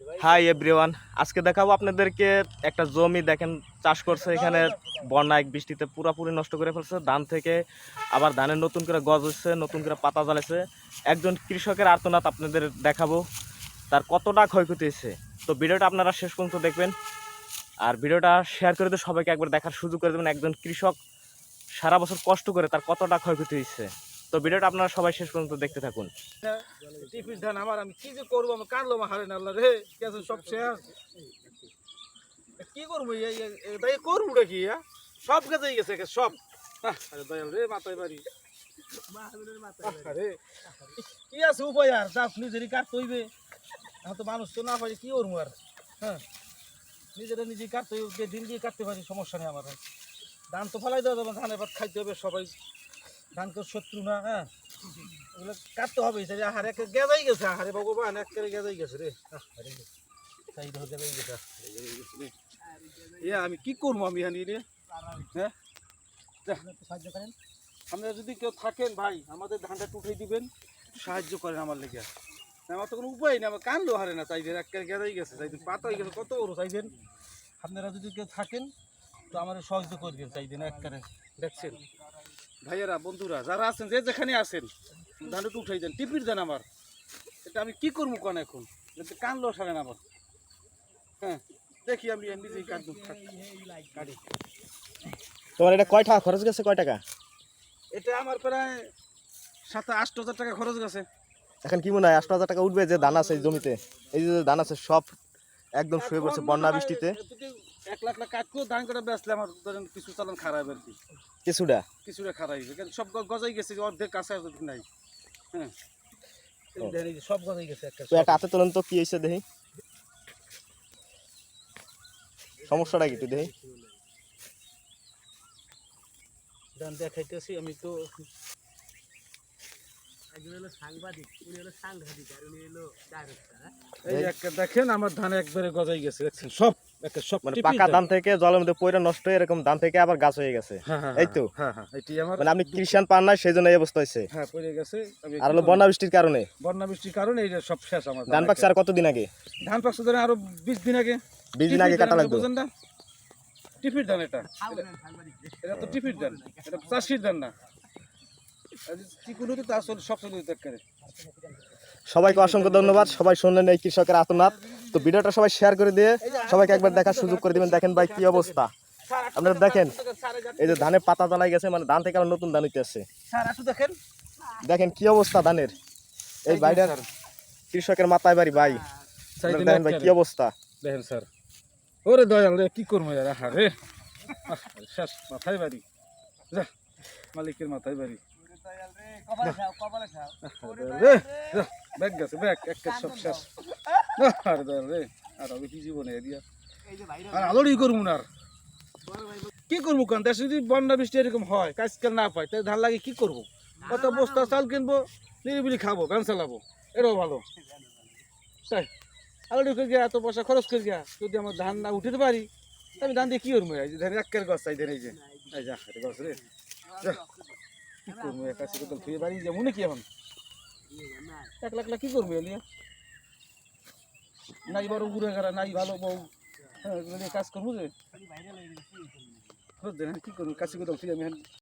Hi everyone আজকে দেখাবো আপনাদেরকে একটা জমি দেখেন, চাষ করছে এখানে বন্যায় বৃষ্টিতে পুরোপুরি নষ্ট করে ফেলছে। ধান থেকে আবার ধানের নতুন করে গজ হচ্ছে, নতুন করে পাতা জ্বালেছে একজন কৃষকের আর্তনাদ আপনাদের দেখাবো, তার কতটা ক্ষয়ক্ষতি হয়েছে। তো ভিডিওটা আপনারা শেষ পর্যন্ত দেখবেন, আর ভিডিওটা শেয়ার করে দিয়ে সবাইকে একবার দেখার সুযোগ করে দেবেন। একজন কৃষক সারা বছর কষ্ট করে তার কতটা ক্ষয়ক্ষতি হয়েছে। তো ভিডিওটা আপনারা সবাই শেষ পর্যন্ত দেখতে থাকুন। ধান আমার, আমি কি যে করব? আমি সব শেষ। কি করব? কি সব গেছে গেছে সব। কি আছে উপায় আর? যা নিজেরই কাটতে হইবে এখন তো মানুষ তো না পারি কি করব আর? হ্যাঁ? নিজেরা নিজেই কাটতে দিন দিয়ে কাটতে পারি, সমস্যা নেই আমার। ধান তো ফেলাই দেওয়া যাবে, ধানের ভাত খাইতে হবে সবাই। ধান তো শত্রু না হ্যাঁ? এগুলো কাটতে হবে তাই আহারে একে গেজাই গেছে আহারে ভগবান একেবারে গেজাই গেছে রে। আহারে তাই ধর গেজাই গেছে। এ আমি কি করব আমি হানি রে? হ্যাঁ? যা। আপনারা যদি কেউ থাকেন ভাই আমাদের ধানটা টুটে দিবেন সাহায্য করেন আমার লেগে। আমার তো কোনো উপায় নেই আমার কানলো হারে না তাই একেবারে গেজাই গেছে তাই পাতা হয়ে গেছে কত বড় চাইবেন আপনারা যদি কেউ থাকেন তো আমার সাহায্য করবেন চাইবেন একেবারে। দেখছেন? ভাইয়েরা বন্ধুরা যারা আছেন যে যেখানে আছেন ধানটা উঠাই দেন। টিপির দেন আমার। এটা আমি কি করব কোন এখন? কানলো সারেন আমার। হ্যাঁ দেখি আমি নিজেই কাটবো কাটি তোমার এটা কয় টাকা খরচ গেছে? কয় টাকা? এটা আমার প্রায় সাত আট হাজার টাকা খরচ গেছে। এখন কি মনে হয় আট হাজার টাকা উঠবে যে ধান আছে জমিতে? এই যে ধান আছে সব একদম শুয়ে পড়ছে বন্যা বৃষ্টিতে। এক লাখ লাখ কাটবো ধান কাটা বেচলে আমার ধরেন কিছু চালান খারাপ আর কি। কিছুটা? কিছুটা খারাপ হয়েছে সব গজাই গেছে অর্ধেক কাছে নাই। হ্যাঁ। সব গজাই গেছে একটা হাতে তোলেন তো কি হয়েছে দেখি সমস্যাটা কি একটু দেখি ধান দেখাইতেছি আমি তো এই দেখেন আমার ধান একবারে গজাই গেছে দেখছেন? সব মানে পাকা ধান থেকে জলের মধ্যে পয়রা নষ্ট হয়ে এরকম ধান থেকে আবার গাছ হয়ে গেছে। হ্যাঁ, হ্যাঁ, এই তো? হ্যাঁ মানে আপনি কৃষান পান না সেই জন্য এই অবস্থা হয়েছে। আর হলো বন্যা বৃষ্টির কারণে? বন্যা বৃষ্টির কারণে সব শেষ আমার ধান পাকছে আর কতদিন আগে? ধান পাকছে ধরে আরও বিশ দিন আগে। বিশ দিন আগে কাটা লাগবে। বুঝেন না? টিপির ধান এটা। এটা- এটা তো টিপির ধান এটা চাষির ধান না। চিকুনুতে তা আসলে সব চলে যেতে একেবারে। সবাইকে অসংখ্য ধন্যবাদ। সবাই শুনলেন এই কৃষকের আতনাদ তো ভিডিওটা সবাই শেয়ার করে দিয়ে সবাইকে একবার দেখার সুযোগ করে দিবেন। দেখেন ভাই কি অবস্থা। আপনারা দেখেন এই যে ধানের পাতা জ্বালাই গেছে মানে ধান থেকে আবার নতুন ধান হইতে আসছে। দেখেন। দেখেন কি অবস্থা ধানের। এই বাইরের কৃষকের মাথায় বাড়ি ভাই। দেখেন ভাই কি অবস্থা। দেখেন স্যার। ওরে দয়াল রে কি করব ইয়ার আহা রে। শেষ মাথায় বাড়ি। যা মালিকের মাথায় বাড়ি। রে যা, ব্যাগ গেছে ব্যাগ একটা সব শেষ। আরে দয়াল রে আর আমি কি জীবনে দিয়া আর আলোড়ি করব না আর। কি করব কারণ দেশে যদি বন্যা বৃষ্টি এরকম হয় কাজ কাল না পাই তাই ধান লাগে কি করব? কত বস্তা চাল কিনবো নিরিবিলি খাব ভ্যান চালাবো এটাও ভালো। তাই আলু করে গিয়া এত পয়সা খরচ করে গিয়া যদি আমার ধান না উঠিতে পারি তা আমি ধান দিয়ে কি করব? এই যে ধান একের গছ চাই ধান এই যে এই যা গছ রে। কি করব? একা সে ফিরে বাড়ি যাব নাকি এখন? এক লাখ লাখ কি করবে এলিয়া? নাই বড় ঘুরে গেলা নাই ভালো বউ। হ্যাঁ কাজ করব যে। কি করব? কাছে কোথাও আমি